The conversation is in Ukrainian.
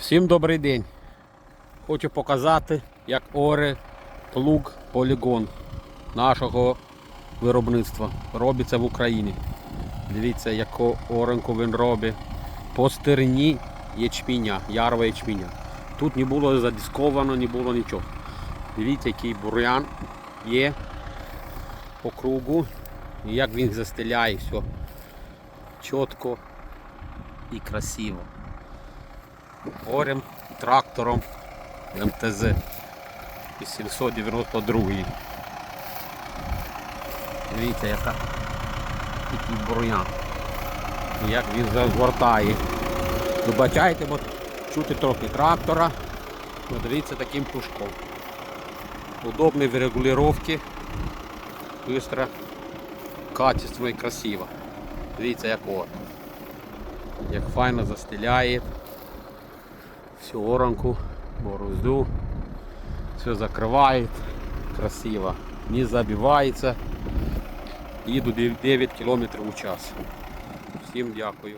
Всім добрий день. Хочу показати, як оре плуг полігон нашого виробництва. Робиться в Україні. Дивіться, яку оранку він робить. По стерні ячменя, ярва ячменя. Тут не було задисковано, не було нічого. Дивіться, який бур'ян є по кругу. І як він застеляє все чітко і красиво орем, трактором МТЗ 892. Дивіться, яка який бур'ян. Як він загортає. Вибачайте, бо чути трохи трактора. Ну, дивіться таким пушком. Удобний в регулювання. Быстро, качественно і красиво. Дивіться як от. Як файно застеляє всю оранку, борозду, все закрывает красиво, не забивается. Їду 9 км в час. Всім дякую.